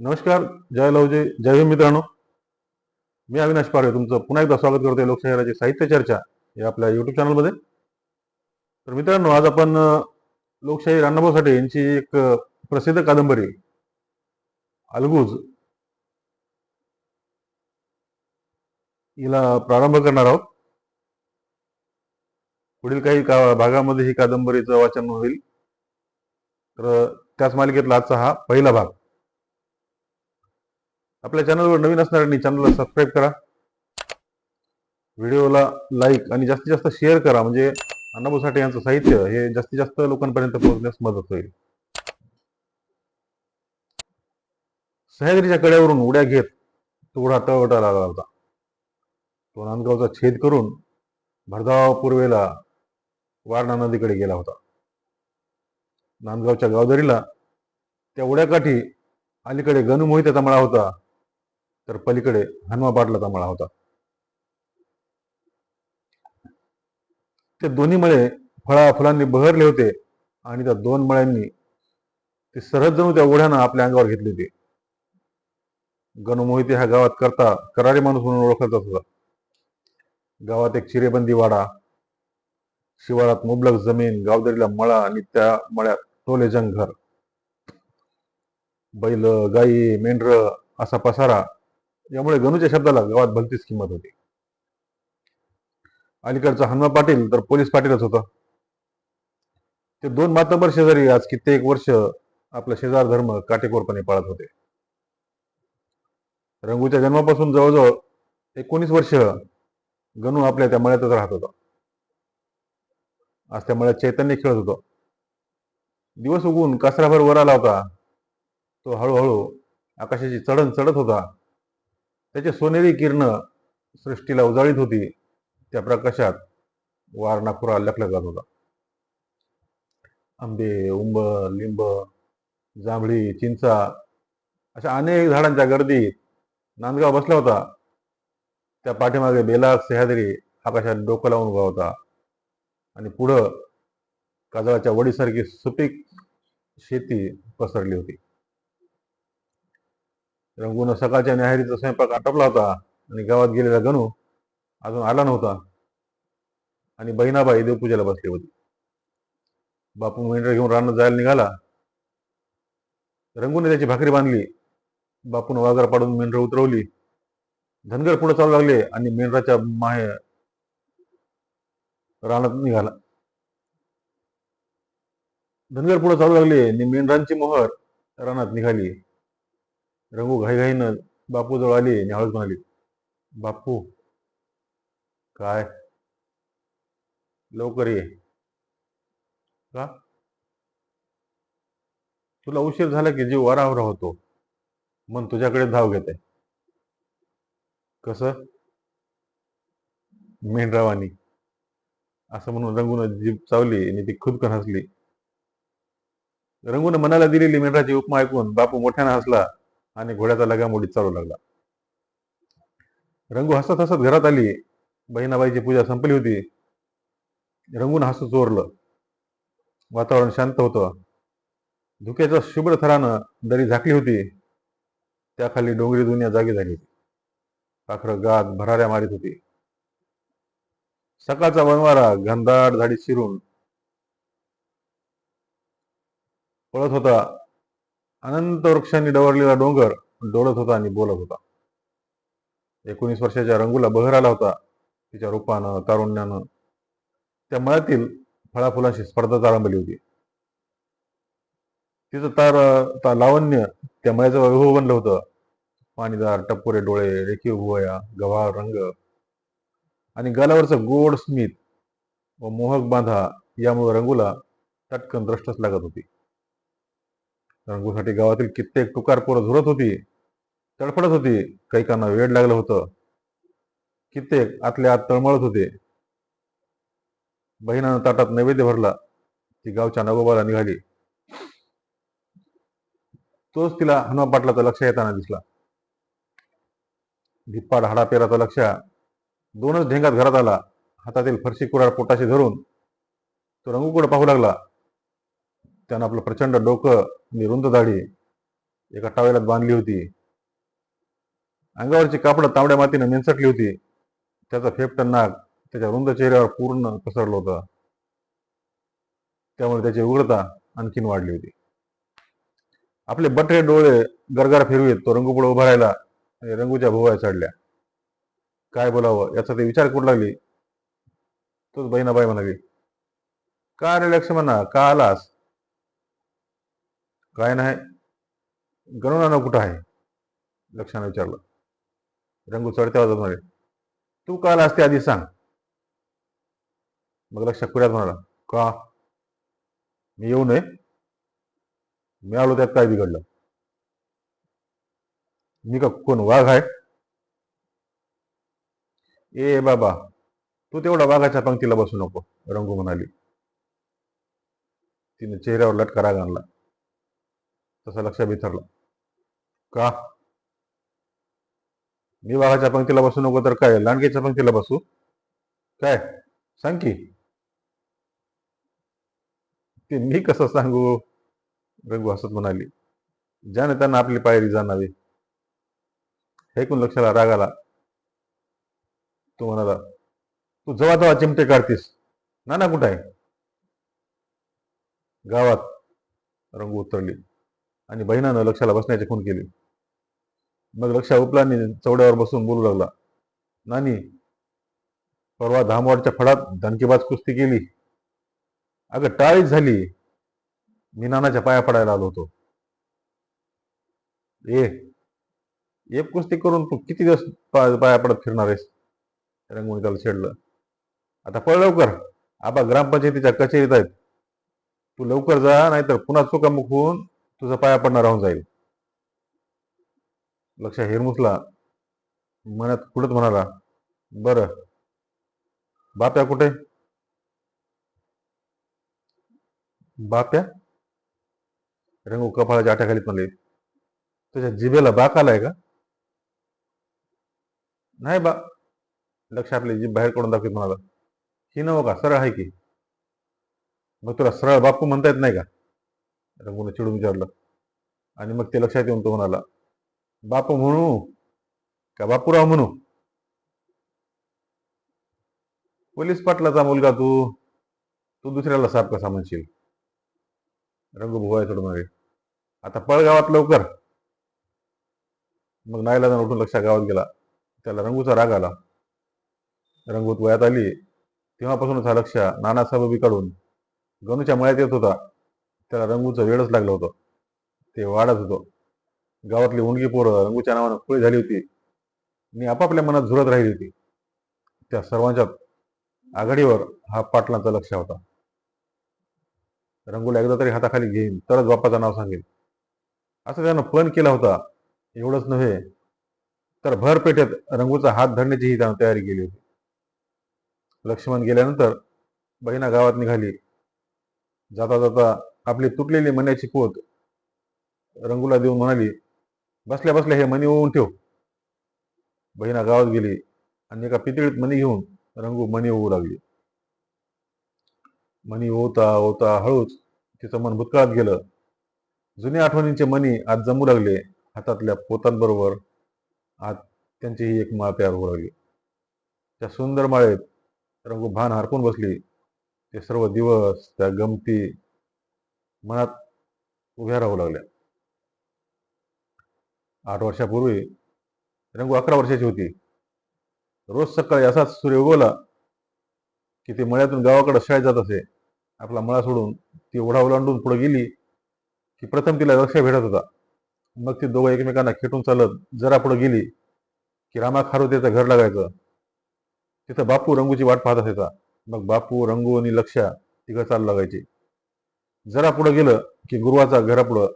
नमस्कार जय लवजय जय भीम मित्रांनो. मी अविनाश पारवे तुमचं पुन्हा एकदा स्वागत करतोय लोकशाहीराची साहित्य चर्चा या आपल्या युट्यूब चॅनलमध्ये तर मित्रांनो आज आपण लोकशाही अण्णाभाऊ साठे यांची एक प्रसिद्ध कादंबरी अलगूज हिला प्रारंभ करणार आहोत. पुढील काही का भागामध्ये ही कादंबरीचं वाचन होईल. तर त्याच मालिकेतला आजचा हा पहिला भाग. आपल्या चॅनलवर नवीन असणाऱ्यांनी चॅनलला सबस्क्राईब करा. व्हिडिओला लाईक आणि जास्तीत जास्त शेअर करा. म्हणजे अण्णाभाऊ साठे यांचं साहित्य हे जास्तीत जास्त लोकांपर्यंत पोहोचण्यास मदत होईल. सह्याद्रीच्या कड्यावरून उड्या घेत तोडा तळवटा लागला होता. तो नांदगावचा छेद करून भरधाव पूर्वेला वारणा नदीकडे गेला होता. नांदगावच्या गावदरीला त्या उड्याकाठी अलीकडे गणू मोहित्याचा मळा होता. तर पलीकडे हनुमा पाटलाचा मळा होता. ते दोन्ही मळे फळा फुलांनी बहरले होते आणि त्या दोन मळ्यांनी ते सरहद जणू त्या ओढ्यानं आपल्या अंगावर घेतले होते. गणमोहिते ह्या गावात करता करारी माणूस म्हणून ओळखला जात होता. गावात एक चिरेबंदी वाडा शिवारात मुबलक जमीन गावदरीला मळा आणि त्या मळ्यात टोले जंग घर बैल गाई मेंढर असा पसारा यामुळे गणूच्या शब्दाला गावात भलतीच किंमत होती. अलीकडचा हनुमा पाटील तर पोलीस पाटीलच होता. ते दोन मातबर शेजारी आज कित्येक वर्ष आपला शेजार धर्म काटेकोरपणे पाळत होते. रंगूच्या जन्मापासून जवळजवळ एकोणीस वर्ष गणू आपल्या त्या मळ्यातच राहत होता. आज त्या मळ्यात चैतन्य खेळत होतं. दिवस उगून कासराभर वर आला होता तो हळूहळू आकाशाची चढण चढत होता. त्याचे सोनेरी किरण सृष्टीला उजाळीत होती. त्या प्रकाशात वार नाखुरा जात होता. आंबे उंब लिंब जांभळी चिंचा अशा अनेक झाडांच्या गर्दीत नांदगाव बसला होता. त्या पाठीमागे बेला सह्याद्री आकाशात डोकं लावून उभा होता. आणि पुढं काजळाच्या वडीसारखी सुपीक शेती पसरली होती. रंगून सकाळच्या न्याहारीचा स्वयंपाक आटपला होता आणि गावात गेलेला गणू अजून आला नव्हता. आणि बहिणाबाई देवपूजेला बसली होती. बापू मेंढर घेऊन रानात जायला निघाला. रंगूने त्याची भाकरी बांधली. बापून वाघर पाडून मेंढर उतरवली. धनगर पुढे चालू लागले आणि मेंढराच्या माहे रानात निघाला. धनगर पुढे चालू लागले आणि मेंढरांची मोहर रानात निघाली. रंगू घाईघाईनं बापू जवळ आली आणि हळद म्हणाली बापू काय? लवकर ये. का? तुला उशीर झाला की जीव वारावरा होतो. मन तुझ्याकडे धाव घेते. कस? मेंढरावानी. असं म्हणून रंगून जीभ चावली आणि ती खुदकन हसली. रंगून मनाला दिलेली मेंढराची उपमा ऐकून बापू मोठ्यानं हसला. आणि घोड्याचा लगामोडीत चालू लागला. रंगू हसत हसत घरात आली. बहिणाबाईची पूजा संपली होती. रंगून हसू चोरलं. वातावरण शांत होतं. धुक्याच्या शुभ्र थरानं दरी झाकली होती. त्याखाली डोंगरी दुनिया जागी झाली होती. पाखरं गात भराऱ्या मारीत होती. सकाळचा वनवारा घनदाट झाडीत शिरून पळत होता. अनंत वृक्षांनी डवरलेला डोंगर डोळत होता आणि बोलत होता. एकोणीस वर्षाच्या रंगूला बहर आला होता. तिच्या रूपानं तारुण्यानं त्या मळ्यातील फळाफुलांशी स्पर्धा आरंभली होती. तिचं तार ता लावण्य त्या मळ्याचं वैभव बनलं होतं. पाणीदार टपोरे डोळे रेखीव भुवया गव्हाळ रंग आणि गालावरचं गोड स्मित व मोहक बांधा यामुळे रंगूला टटकन द्रष्टच लागत होती. रंगूसाठी गावातील कित्येक टुकार पोरं झुरत होती तडफडत होती कैकांना वेळ लागलं होतं. कित्येक आतल्या आत तळमळत होते. बहिणानं ताटात नैवेद्य भरला ती गावच्या नगोबाला निघाली. तोच तिला हनुमा पाटलाचं लक्ष येताना दिसला. धिप्पाड हाडा पेराचा लक्ष दोनच ढेंगात घरात आला. हातातील फरशी कुराड पोटाशी धरून तो रंगूकडे पाहू लागला. त्यानं आपलं प्रचंड डोकं आणि रुंद दाढी एका टावेलात बांधली होती. अंगावरची कापड तांबड्या मातीने मिंचटली होती. त्याचा फेपटन नाक त्याच्या रुंद चेहऱ्यावर पूर्ण पसरलं होतं. त्यामुळे त्याची उग्रता आणखीन वाढली होती. आपले बटरे डोळे गरगार फिरवीत तो रंगू उभा राहिला आणि रंगूच्या भुवया चढल्या. काय बोलावं याचा ते विचार करू लागली. तोच बहिणाबाई म्हणाली का रे लक्ष्मणा? का आलास? काय नाही. गणुनानं कुठं आहे? लक्षानं विचारलं. रंगू चढत्या आवाजात म्हणाले तू का असते आधी सांग. मग लक्ष कुऱ्यात म्हणाला का? मी येऊ नये. मी आलो त्यात काय बिघडलं? मी का कोण वाघ आहे? ए बाबा तू तेवढा वाघाच्या पंक्तीला बसू नको रंगू म्हणाली. तिने चेहऱ्यावर लटका राग आणला. तसा लक्ष बिथरला का? मी वाघाच्या पंक्तीला बसू नको तर काय? लांडगेच्या पंक्तीला बसू? काय? सांग की. ते मी कसं सांगू? रंगू हसत म्हणाली. ज्याने त्यांना आपली पायरी जाणावी. ऐकून लक्षाला राग आला. तो म्हणाला तू जवा जवा चिमटे काढतीस. ना कुठं आहे? गावात. रंगू उतरली. आणि बहिणानं लक्षाला बसण्याची खून केली. मग लक्षा उपलानी चौड्यावर बसून बोलू लागला नानी परवा धामवाडच्या फडात धनकीबाज कुस्ती केली. अगं टाळीच झाली. मी नानाच्या पाया पडायला आलो होतो. ए एक कुस्ती करून तू किती दिवस पाया पडत फिरणार आहेस? रंगून त्याला छेडलं. आता पळ लवकर. आबा ग्रामपंचायतीच्या कचेरीत आहेत. तू लवकर जा नाहीतर पुन्हा चुकामुख होऊन तुझा पाया पडणार राहून जाईल. लक्ष हिरमुसला मनात कुठत म्हणाला बरं. बाप्या कुठे? बाप्या? रंगू कपाळाच्या आट्याखालीत म्हणले तुझ्या जिभेला बाक आलाय का? नाही बा. लक्ष आपली जीभ बाहेर काढून दाखवत म्हणाला ही नव का? सरळ आहे की? मग तुला सरळ बापू म्हणता येत नाही का? रंगून चिडून विचारलं. आणि मग ते लक्षात येऊन तो म्हणाला बापू म्हणू का बापूराव म्हणू? पोलीस पाटलाचा मुलगा तू तू दुसऱ्याला साप कसा म्हणशील? रंगभुवाय सोडून म्हणाले आता पळ गावात लवकर. मग नाईला उठून लक्षात गावात गेला. त्याला रंगूचा राग आला. रंगूत वयात आली. तेव्हापासूनच हा लक्ष नानासाहेब सबबी काढून गणूच्या मळ्यात येत होता. त्याला रंगूचं वेळच लागलं होतं. ते वाढत होतं. गावातली उंडगी पोरं रंगूच्या नावानं खुळी झाली होती. आणि आपापल्या मनात झुरत राहिली होती. त्या सर्वांच्या आघाडीवर हा पाटलांचा लक्ष होता. रंगूला एकदा तरी हाताखाली घेईन तरच बाप्पाचं नाव सांगेल असं त्यानं प्लन केला होता. एवढंच नव्हे तर भर पेठेत रंगूचा हात धरण्याचीही त्यानं तयारी केली होती. लक्ष्मण गेल्यानंतर बहिणा गावात निघाली. जाता जाता आपली तुटलेली मण्याची पोत. रंगूला देऊन म्हणाली बसल्या बसल्या हे मणी ओवून ठेव. बहिणा गावात गेली आणि एका पितळीत मणी घेऊन रंगू मणी ओवू लागली. मणी ओवता ओवता हळूच तिचं मन भूतकाळात गेलं. जुन्या आठवणींचे मणी आज जमू लागले हातातल्या पोतांबरोबर आज त्यांचीही एक माळ तयार होऊ लागली. त्या सुंदर माळेत रंगू भान हरपून बसली. ते सर्व दिवस त्या गमती मनात उभ्या राहू लागल्या. आठ वर्षापूर्वी रंगू अकरा वर्षाची होती. रोज सकाळी असाच सूर्य उगवला की ती मळ्यातून गावाकडे शाळेत जात असे. आपला मळा सोडून ती ओढा ओलांडून पुढे गेली की प्रथम तिला लक्ष भेटत होता. मग ती दोघं एकमेकांना खेटून चालत जरा पुढे गेली की रामा खारुतेचं घर लागायचं. तिथं बापू रंगूची वाट पाहत असायचा. मग बापू रंगू आणि लक्षा तिघं चालू लागायची. जरा पुढे गेलं की गुरुवाचा घरापुढं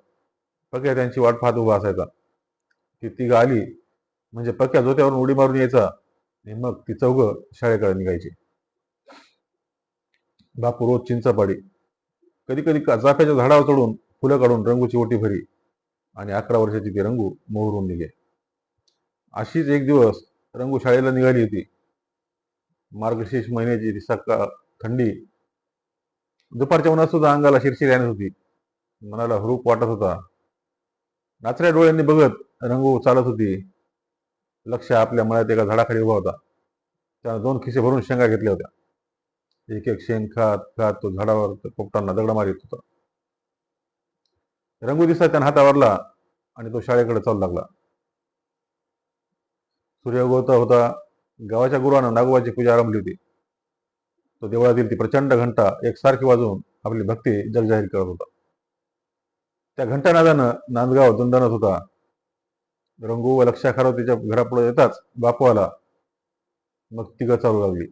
पक्या त्यांची वाट पाहत उभा असायचा. ती तिघं आली म्हणजे पक्या जोत्यावरून उडी मारून यायचा. आणि मग ती चौघं शाळेकडे निघायची. बापू रोज चिंचापाडी. कधी कधी चाफ्याच्या झाडावर चढून फुलं काढून रंगूची ओटी भरी आणि अकरा वर्षाची ती रंगू मोहरून निघे. अशीच एक दिवस रंगू शाळेला निघाली होती. मार्गशीर्ष महिन्याची ती सकाळ थंडी दुपारच्या उन्हात सुद्धा अंगाला शिरशिर आणत होती. मनाला हुरूप वाटत होता. नाचऱ्या डोळ्यांनी बघत रंगू चालत होती. लक्ष आपल्या मळ्यात एका झाडाखाली उभा होता. त्यानं दोन खिसे भरून शेंगा घेतल्या होत्या. एक एक शेंग खात खात तो झाडावर पोपटांना दगडा मारित होता. रंगू दिसता त्यानं हातावरला आणि तो शाळेकडे चालू लागला. सूर्य उगवता होता. गावाच्या गुरुवानं नागोबाची पूजा आरंभली होती. तो देवळातील ती प्रचंड घंटा एकसारखी वाजवून आपली भक्ती जगजाहीर करत होता. त्या घंटानादानं नांदगाव दुंदानत होता. रंगू व लक्षा तिच्या घरापुढे येताच बापू आला. मग तिघं चालू लागली.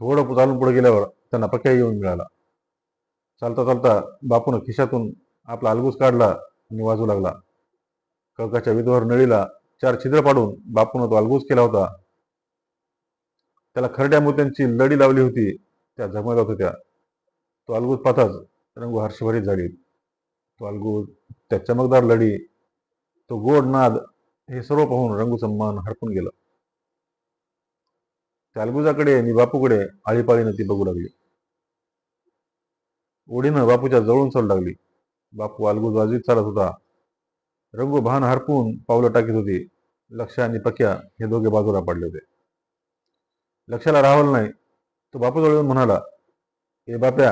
थोडं चालून पुढे गेल्यावर त्यांना पक्या येऊन मिळाला. चालता चालता बापून खिशातून आपला अलगूज काढला आणि वाजू लागला. कळकाच्या विधवर नळीला चार छिद्र पाडून बापून तो अलगूज केला होता. त्याला खरड्या मोत्यांची लढी लावली होती. त्या झगमगत होत्या. तो अलगूत पाहताच रंगू हर्षभरीत झाली. तो अलगूत त्या चमकदार लढी तो गोड नाद हे सर्व पाहून रंगूचं मन हरपून गेलं. त्या अलगुजाकडे आणि बापूकडे आळीपाळीनं ती बघू लागली. ओढीनं बापूच्या जवळून चालू लागली. बापू अलगूज वाजवीत चालत होता. रंगू भान हरपून पावलं टाकीत होती. लक्ष आणि पक्या हे दोघे बाजूला पडले होते. लक्षाला राहवलं नाही. तो बापूजवळ येऊन म्हणाला हे बाप्या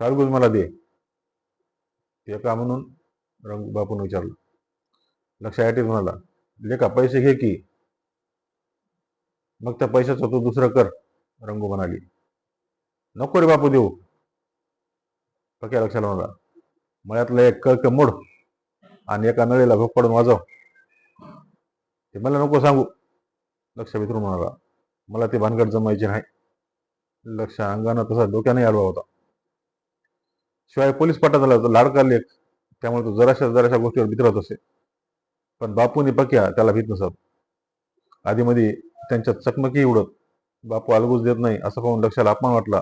अलगूज मला दे. ते का म्हणून रंग बापून विचारलं. लक्ष म्हणाला लेखा पैसे घे की. मग त्या पैशाचं तू दुसरं कर रंगू म्हणाली. नको रे बापू देऊ. पक्या लक्षाला म्हणाला मळ्यातलं एक कळक मोड आणि एका नळीला भोग पडून वाजव. ते मला नको सांगू लक्ष विचारून म्हणाला. मला ते भानगड जमायचे नाही लक्ष अंगानं तसा डोक्याने आडवा होता. शिवाय पोलीस पट्टा झाला तर लाडका लेख त्यामुळे तो जराशा जराशा गोष्टीवर भित्रत असे. पण बापूने पक्या त्याला भीत नसत आधीमध्ये त्यांच्या चकमकी उडत बापू अलगूज देत नाही असं पाहून लक्षाला अपमान वाटला.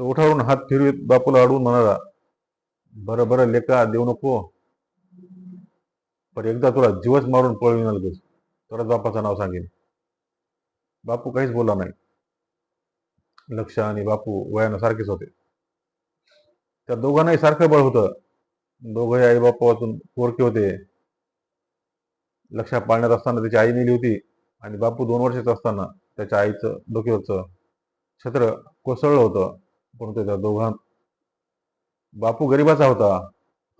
तो उठावून हात फिरवीत बापूला अडवून म्हणाला बरं बरं लेका देऊ नको. पण एकदा तुला जीवच मारून पळवीन लगेच. तरच बापाचं नाव सांगेन. बापू काहीच बोलला नाही. लक्ष आणि बापू वयानं सारखेच होते. त्या दोघांनाही सारखं बळ होतं. दोघंही आई बापा पोरके होते. लक्ष पाळण्यात असताना त्याची आई नेली होती आणि बापू दोन वर्षाचा असताना त्याच्या आईचं डोक्यावरचं छत्र कोसळलं होतं. परंतु त्या दोघां बापू गरिबाचा होता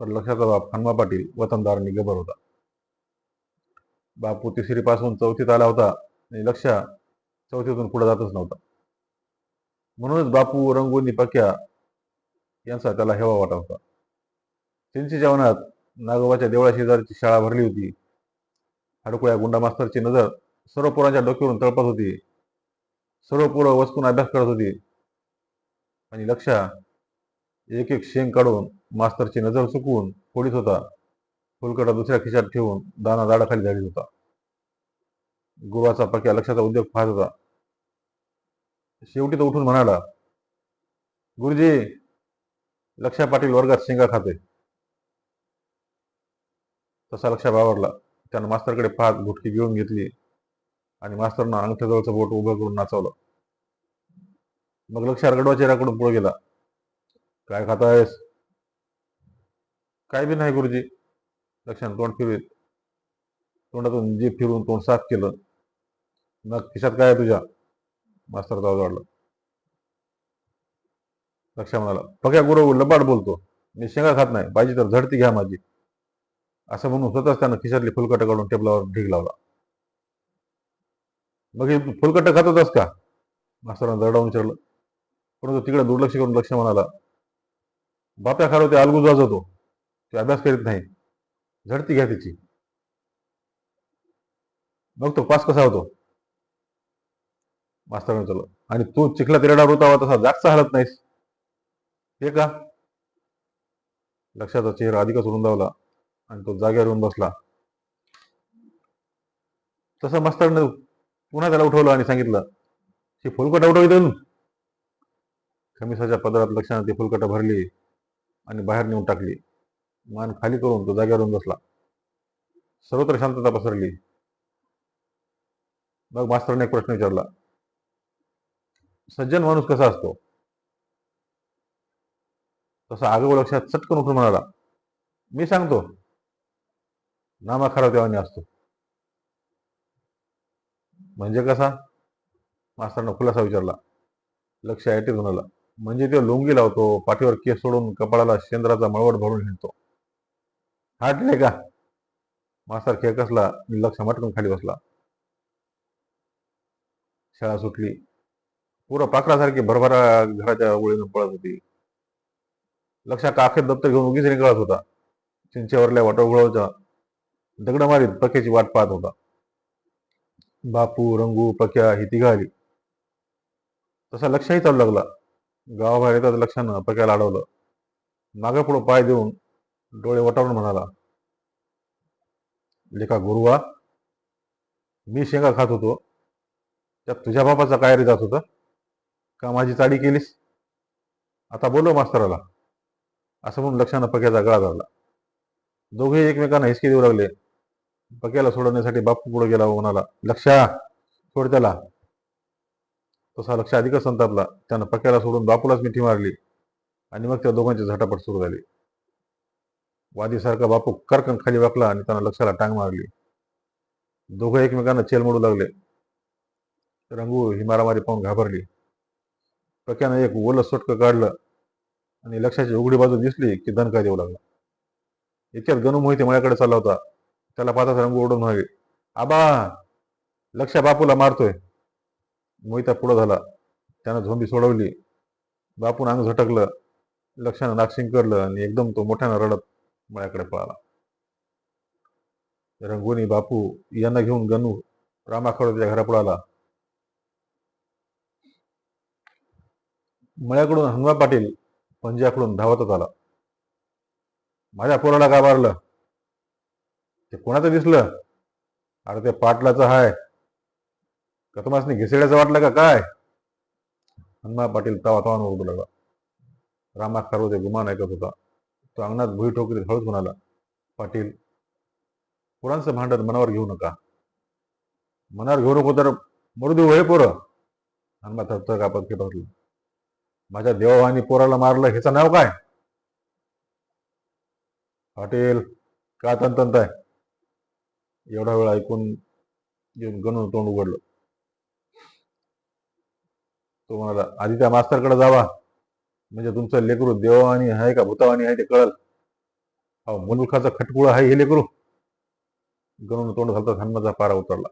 तर लक्षाचा बाप हनुमा पाटील वतनदार आणि गबर होता. बापू तिसरीपासून चौथीत आला होता आणि लक्ष चौथीतून पुढे जातच नव्हता. म्हणूनच बापू रंगोनी पक्या यांचा त्याला हेवा वाटत होता. त्यांच्या जेवणात नागोबाच्या देवळा शेजारची शाळा भरली होती. हडकुळ्या गुंडा मास्तरची नजर सर्व पोरांच्या डोक्यावरून तळपत होती. सर्व पोरं वचकून अभ्यास करत होती. आणि लक्षा एक एक शेंग काढून मास्तरची नजर चुकवून फोडीत होता. फुलकडा दुसऱ्या खिशात ठेवून दाना दाडाखाली झाडीत होता. गुरुवाचा पक्या लक्षाचा उद्योग पाहत होता. शेवटी तो उठून म्हणाला गुरुजी लक्षा पाटील वर्गात शेंगा खाते. तसा लक्षा बावरला. त्यानं मास्तरकडे पाच घुटकी घेऊन घेतली आणि मास्तरनं अंगठ्याजवळचं बोट उभं करून नाचवलं. मग लक्ष रगडवा चेहऱ्याकडून पुढे गेला. काय खातायस? काय बी नाही गुरुजी. लक्षानं तोंड फिरवीत. तोंडातून जीभ फिरून तोंड साफ केलं मग खिशात काय आहे तुझ्या? मास्तर आवाज वाढला लक्ष म्हणाला पक्या गुरु लबाड बोलतो. मी शेंगा खात नाही. पाहिजे तर झडती घ्या माझी. असं म्हणून स्वतःच त्यानं खिशातली फुलकट काढून टेबलावर ढीग लावला. मग हे फुलकट खात होतास का? मास्तरानं दरडावून विचारलं. परंतु तिकडे दुर्लक्ष करून लक्ष म्हणाला बाप्या खारो ते अलगूज वाजवतो ते अभ्यास करीत नाही. झडती घ्या त्याची मग तो पास कसा होतो? मास्तरानं चालू. आणि तू चिखला तिरडा होता तसा जागचा हलत नाहीस. हे का? लक्षाचा चेहरा अधिकच रुंदावला आणि तो जागेवर येऊन बसला. तसं मास्तरनं पुन्हा त्याला उठवलं आणि सांगितलं ही फुलकट उठवित खमिसाच्या पदरात लक्षानं ती फुलकट भरली आणि बाहेर नेऊन टाकली. मान खाली करून तो जागेवर येऊन बसला. सर्वत्र शांतता पसरली. मग मास्तरने एक प्रश्न विचारला सज्जन माणूस कसा असतो? तसा आगाऊ लक्षात चटकन उठून म्हणाला मी सांगतो नामा खराब देवाने असतो. म्हणजे कसा? मास्तरानं खुलासा विचारला. लक्ष ऐटीत म्हणाला म्हणजे तो लुंगी लावतो पाठीवर केस सोडून कपाळाला शेंद्राचा मळवट भरून हिंडतो. हाटले का? मास्तर खेकसला मी लक्ष मटकून खाली बसला. शाळा सुटली. पुरं पाखरासारखी भरभरा घराच्या ओळीनं पळत होती. लक्षात काखेत दप्तर घेऊन उगीच निघत होता. चिंचेवरल्या वाटोगळाच्या दगड मारीत पक्याची वाट पाहत होता. बापू रंगू पक्या ही तिघाली तसा लक्षही चालू लागला. गावाबाहेर येतात लक्षानं पक्याला अडवलं मागे पुढं पाय देऊन डोळे वटावून म्हणाला लेखा गुरुवा मी शेंगा खात होतो. त्यात तुझ्या बापाचा काय रे जात होता? का माझी चाडी केलीस? आता बोलव मास्तराला. असं म्हणून लक्षानं पक्याचा गळा धरला. दोघे एकमेकांना हिसके देऊ लागले. पक्याला सोडवण्यासाठी बापू पुढे गेला म्हणाला लक्षा सोड त्याला. तसा लक्ष अधिकच संतापला. त्यानं पक्याला सोडून बापूलाच मिठी मारली. आणि मग त्या दोघांची झटापट सुरू झाली. वादीसारखा बापू करकन खाली वाकला आणि त्यानं लक्षाला टांग मारली. दोघं एकमेकांना चेल मोडू लागले. रंगू ही मारामारी पाहून घाबरली. प्रक्यानं एक ओलं सोटकं काढलं आणि लक्षाची उघडी बाजू दिसली की दणका देऊ लागला. इतक्यात गणू मोहिते मळ्याकडे चालला होता. त्याला पाताचा रंग ओढून म्हणाले आबा लक्ष बापूला मारतोय. मोहिता पुढं झाला. त्यानं झोंबी सोडवली. बापून अंग झटकलं. लक्षानं नाक्षिंग करलं आणि एकदम तो मोठ्यानं रडत मळ्याकडे पळाला. रंगोनी बापू यांना घेऊन गणू रामाखडोच्या त्याच्या घरापुढे आला. मळ्याकडून हनुमा पाटील पंजाकडून धावतच आला. माझ्या पोराला का मारलं? ते कोणाचं दिसलं? अरे ते पाटलाचं हाय. का तुम्हाला घिसेड्याचं वाटलं का काय? हनुमा पाटील तवा तवानं उभं लागला. रामा खारवते गुमान ऐकत होता. तो अंगणात भुई ठोकरीत हळूच म्हणाला पाटील पोरांचं भांडण मनावर घेऊ नका. मनावर घेऊ नको तर मरू देऊ हे पोरं? हनुमा थरथर कापत की माझ्या देवानी पोराला मारलं ह्याचं नाव काय? हॉटेल का तंतंत आहे? एवढा वेळ ऐकून येऊन गणून तोंड उघडलं. तो म्हणाला आधी त्या मास्तरकडे जावा. म्हणजे तुमचं लेकरू देवानी आहे का भूतावानी आहे ते कळल. अहो मुलखाचा खटकुळ आहे हे लेकरू. गणून तोंड घालता हन्माचा पारा उतरला.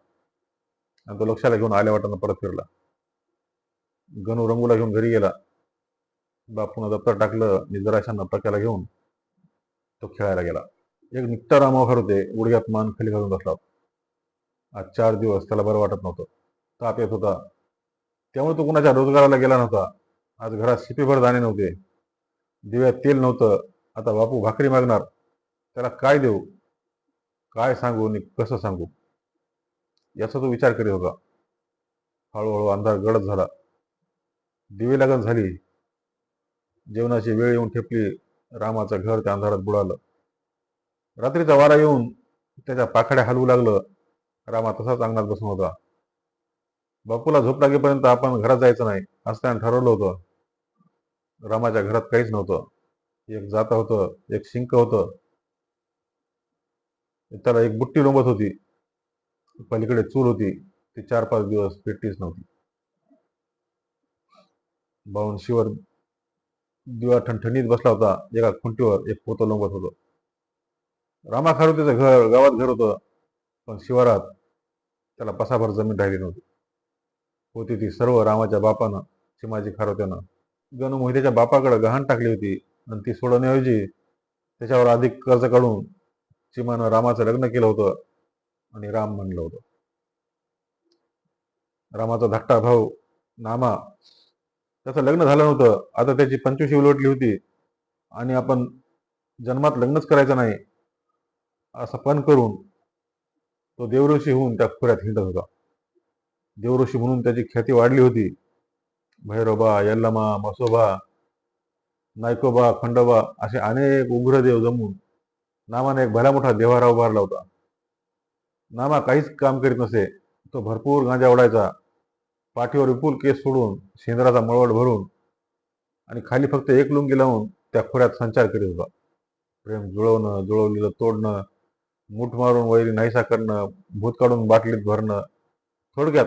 आणि तो लक्षाला घेऊन आल्या वाटानं परत फिरला. गणू रंगूला घेऊन घरी गेला. बापून दप्तर टाकलं आणि जराशांना पक्याला घेऊन तो खेळायला गेला. एक निकटा रामावर होते गुडघ्यात मान खाली घालून बसला. आज चार दिवस त्याला बरं वाटत नव्हतं. ताप येत होता. त्यामुळे तो कुणाच्या रोजगाराला गेला नव्हता. आज घरात शिपीभर दाणे नव्हते. दिव्यात तेल नव्हतं. आता बापू भाकरी मागणार. त्याला काय देऊ? काय सांगू आणि कसं सांगू? याचा तो विचार करीत होता. हळूहळू अंधार गडद झाला. दिवे लागत झाली. जेवणाची वेळ येऊन ठेपली रामाचं घर त्या अंधारात बुडालं. रात्रीचा वारा येऊन त्याच्या पाखाड्या हलवू लागलं. रामा तसाच अंगणात बसून होता. बापूला झोप लागेपर्यंत आपण घरात जायचं नाही असं त्यानं ठरवलं होतं. रामाच्या घरात काहीच नव्हतं. एक जात होतं एक शिंक होतं. त्याला एक बुट्टी लोंबत होती. पलीकडे चूल होती. ती चार पाच दिवस पेटलीच नव्हती. बावनशीवर दिवा ठणठणीत बसला होता. एका खुंटीवर एक पोतं लोंबत होतं. रामा खारुतेचं घर गावात घर होतं. पण शिवारात त्याला पसाभर जमीन राहिली नव्हती. होती ती सर्व रामाच्या बापानं चिमाजी खारोत्यानं. गणू मोहितेच्या बापाकडे गहाण टाकली होती आणि ती सोडवण्याऐवजी त्याच्यावर अधिक कर्ज काढून चिमानं रामाचं लग्न केलं होतं आणि राम म्हणलं होतं. रामाचा धाकटा भाऊ नामा त्याचं लग्न झालं नव्हतं. आता त्याची पंचवीशी उलटली होती. आणि आपण जन्मात लग्नच करायचं नाही. असं पण करून तो देवऋषी होऊन त्या खोऱ्यात हिंडत होता. देवऋषी म्हणून त्याची ख्याती वाढली होती. भैरोबा यल्लमा मसोबा नायकोबा खंडोबा असे अनेक उग्रदेव जमून नामाने एक भला मोठा देवारा उभारला होता. नामा काहीच काम करीत नसे. तो भरपूर गांजा ओढायचा. पाठीवर विपुल केस सोडून शेंद्राचा मळवट भरून आणि खाली फक्त एक लुंगी लावून त्या खोऱ्यात संचार करीत होता. प्रेम जुळवणं जुळवलेलं तोडणं मूठ मारून वैरी नाहीसा करणं भूत काढून बाटलीत भरणं थोडक्यात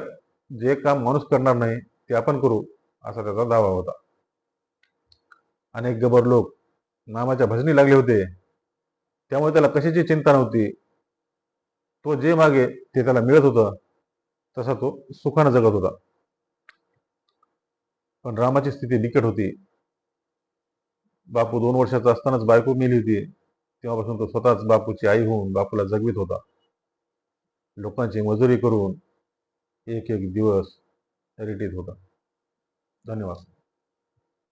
जे काम माणूस करणार नाही ते आपण करू असा त्याचा दावा होता. अनेक गबर लोक नामाच्या भजनी लागले होते. त्यामुळे त्याला कशाची चिंता नव्हती? तो जे मागे ते त्याला मिळत होतं. तसा तो सुखानं जगत होता. पण रामाची स्थिती बिकट होती. बापू दोन वर्षाचा असतानाच बायको मेली होती. तेव्हापासून तो स्वतःच बापूची आई होऊन बापूला जगवित होता. लोकांची मजुरी करून एक एक दिवस रिटीत होता. धन्यवाद.